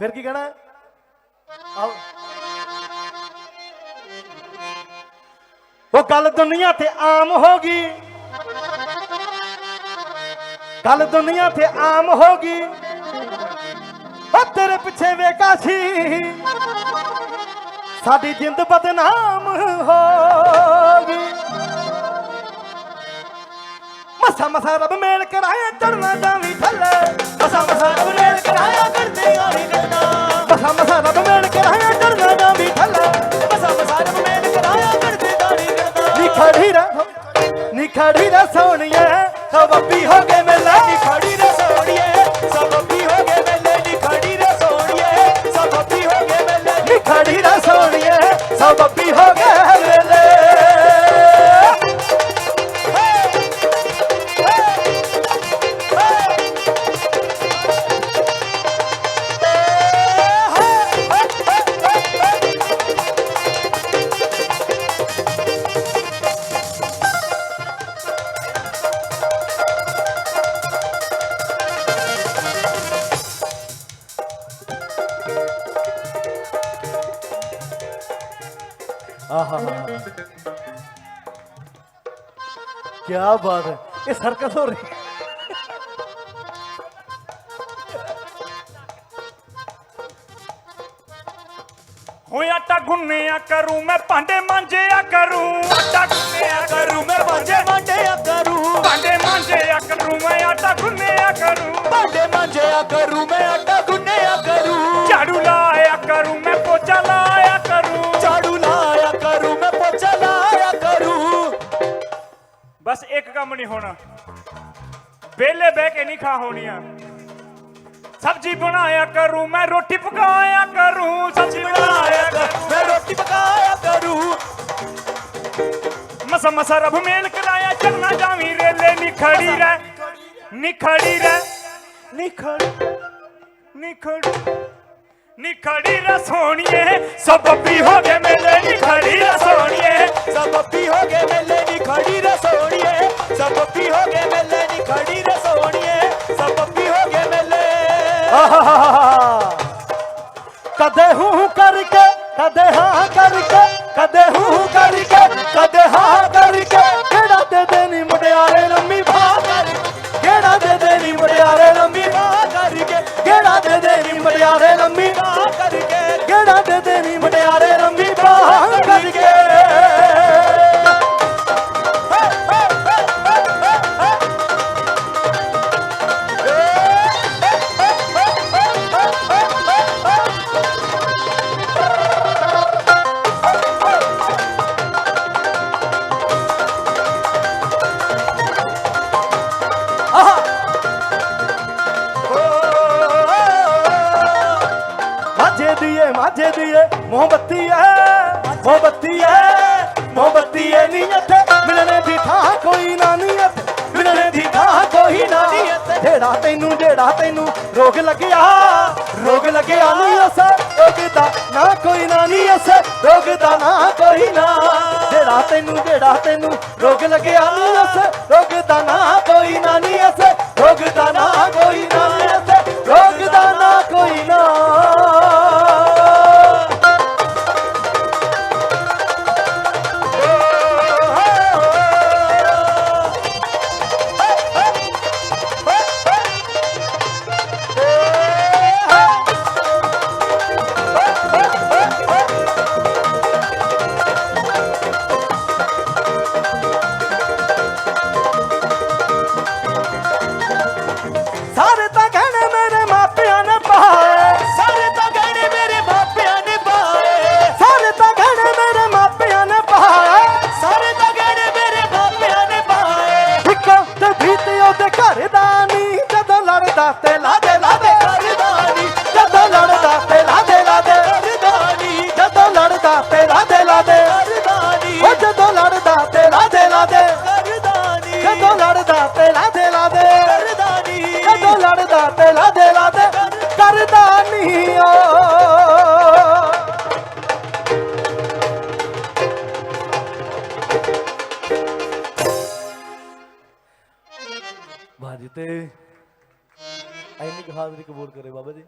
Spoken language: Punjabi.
ਫਿਰ ਕੀ ਕਹਿਣਾ? ਆਓ। ਉਹ ਗੱਲ ਦੁਨੀਆ ਤੇ ਆਮ ਹੋ ਗਈ। ਗੱਲ ਦੁਨੀਆ ਤੇ ਆਮ ਹੋ ਗਈ। ਉਹ ਤੇਰੇ ਪਿੱਛੇ ਵੇਖਾ ਸੀ। ਸਾਡੀ ਜਿੰਦ ਬਦਨਾਮ ਹੋ ਗਈ। ਮਸਾ ਮਸਾ ਰੱਬ ਮੇਲ ਕਰਾਇਆ ਚੜਨਾ ਜਾਵੀ ਥੱਲੇ। ਮਸਾ ਮਸਾ ਖੜੀ ਰਹਿ ਸੋਣੀਏ ਸਬੱਬੀ ਹੋ ਗਏ ਮੇਲੇ ਨੀ ਖੜੀ ਰਹਿ ਸੋਣੀਏ ਸਬੱਬੀ ਹੋ ਗਏ ਮੈਂ ਨੀ ਖੜੀ ਰਹਿ ਸੋਣੀਏ ਸਬੱਬੀ ਹੋ ਗਏ ਮੇਲੇ ਨੀ ਖੜੀ ਰਹਿ ਆਹਾ ਕੀ ਬਾਤ ਹੈ। ਇਹ ਸਰਕਸ ਹੋ ਰਹੀ ਹੋਏ ਆਟਾ ਗੁੰਨਿਆ ਕਰੂ ਮੈਂ ਭਾਂਡੇ ਮਾਂਜਿਆ ਕਰੂ। ਆਟਾ ਗੁੰਨਿਆ ਕਰੂ ਮੈਂ ਭਾਂਡੇ ਮਾਂਡਿਆ ਕਰੂ। ਭਾਂਡੇ ਮਾਂਜਿਆ ਕਰੂ ਮੈਂ ਆਟਾ ਗੁੰਨਿਆ ਕਰੂ। ਭਾਂਡੇ ਮਾਂਜਿਆ ਕਰੂ ਮੈਂ ਬਸ ਇੱਕ ਕੰਮ ਨਹੀਂ ਹੋਣਾ। ਵਿਹਲੇ ਬਹਿ ਕੇ ਨਹੀਂ ਖਾ ਹੋਣੀਆਂ। ਸਬਜ਼ੀ ਬਣਾਇਆ ਕਰੂ, ਮੈਂ ਰੋਟੀ ਪਕਾਇਆ ਕਰੂ, ਸਬਜ਼ੀ ਬਣਾਇਆ ਕਰੂ, ਮੈਂ ਰੋਟੀ ਪਕਾਇਆ ਕਰੂ। ਮਸਾ ਮਸਾ ਰਬ ਮੇਲ ਕਰਾਇਆ ਚੜਨਾ ਜਾਵੀਂ ਰੇਲੇ, ਨੀ ਰਹਿ ਨੀ ਰਹਿ, ਨੀ ਖੜੀ, ਨੀ ਰਹਿ ਸੋਣੀਏ ਸਬੱਬੀ ਹੋ ਗਏ ਮੇਲੇ, ਨੀ ਰਹਿ ਸੋਣੀਏ ਸਬੱਬੀ ਹੋ ਕਦੇ ਹੂੰ ਕਰਕੇ ਕਦੇ ਹਾਂ ਕਰਕੇ ਕਦੇ ਹੂੰ ਕਰਕੇ ਦੀਏ ਮਾਝੇ ਦੀਏ ਮੋਹਬੱਤੀ ਐ ਮੋਹਬੱਤੀ ਐ ਮੋਹਬੱਤੀ ਐ ਨੀ ਇੱਥੇ। ਮਿਲਣੇ ਦੀ ਥਾਂ ਕੋਈ ਨਾ ਨੀ ਇੱਥੇ। ਮਿਲਣੇ ਦੀ ਥਾਂ ਕੋਈ ਨਾ ਨੀ ਇੱਥੇ। ਜਿਹੜਾ ਤੈਨੂੰ ਜਿਹੜਾ ਤੈਨੂੰ ਰੋਗ ਲੱਗਿਆ ਰੋਗ ਲੱਗਿਆ ਨੀ ਉਸ ਰੋਗ ਦਾ ਨਾ ਕੋਈ ਨਾ ਨੀ ਉਸ ਰੋਗ ਦਾ ਨਾ ਕੋਈ ਨਾ। ਜਿਹੜਾ ਤੈਨੂੰ ਜਿਹੜਾ ਤੈਨੂੰ ਰੋਗ ਲੱਗਿਆ ਨੀ ਉਸ ਰੋਗ ਦਾ ਨਾ ਕੋਈ ਨਾ ਨੀ ਉਸ ਰੋਗ ਦਾ ਨਾ ਕੋਈ ਨਾ ਨੀ ਰੋਗ ਦਾ ਨਾ ਕੋਈ ਨਾ। ਲੜਦਾ ਤੇ ਲਾਦੇ ਲਾਦੇ ਘਰ ਨੀ ਜਦੋਂ ਲੜਦਾ ਤੇ ਲਾਦੇ ਲਾਦੇ ਘਰ ਨੀ ਜਦੋਂ ਲੜਦਾ ਤੇ ਲਾਦੇ ਲਾਦੇ ਘਰ ਦਾ ਨੀ ਉਹ ਜਦੋਂ ਲੜਦਾ ਤੇ ਲਾਦੇ ਲਾਦੇ ਘਰ ਨੀ ਜਦੋਂ ਲੜਦਾ ਤੇ ਲਾਦੇ ਲਾਦੇ ਘਰ ਨੀ ਜਦੋਂ ਲੜਦਾ ਤੇ ਲਾਦੇ ਲਾਦੇ ਕਰਦਾ ਨਹੀਂ ਓ। ਬਾਜੀ ਤੇ ਐਨੀ ਕੁ ਹਾਜ਼ਰੀ ਕਬੂਲ ਕਰੇ ਬਾਬਾ ਜੀ।